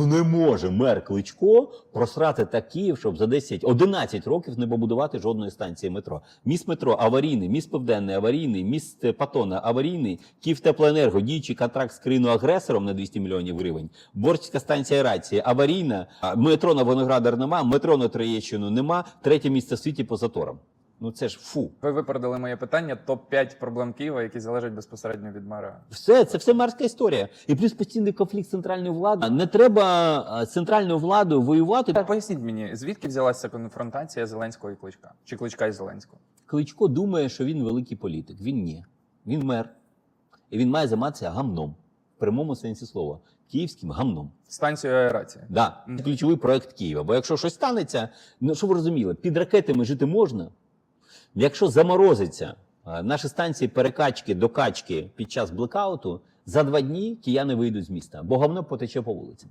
Не може мер Кличко просрати так Київ, щоб за 10, 11 років не побудувати жодної станції метро. Міст метро аварійний, міст південний аварійний, міст Патона аварійний, Київтеплоенерго, діючий контракт з країною агресором на 200 мільйонів гривень. Борська станція рації аварійна, метро на Виноградар нема, метро на Троєщину нема, третє місце в світі по заторам. Ну це ж фу. Ви випередили моє питання. Топ 5 проблем Києва, які залежать безпосередньо від мера. Все, це все мерська історія. І плюс постійний конфлікт з центральною владою. Не треба центральною владою воювати. Поясніть мені, звідки взялася конфронтація Зеленського і Кличка? Чи Кличка і Зеленського? Кличко думає, що він великий політик. Він ні. Він мер. І він має займатися гамном. В прямому сенсі слова. Київським гамном. Станцію аерації. Да. Це ключовий проект Києва. Бо якщо щось станеться, ну що ви розуміли, під ракетами жити можна. Якщо заморозиться наші станції перекачки, докачки під час блекауту, за два дні кияни вийдуть з міста, бо говно потече по вулицям.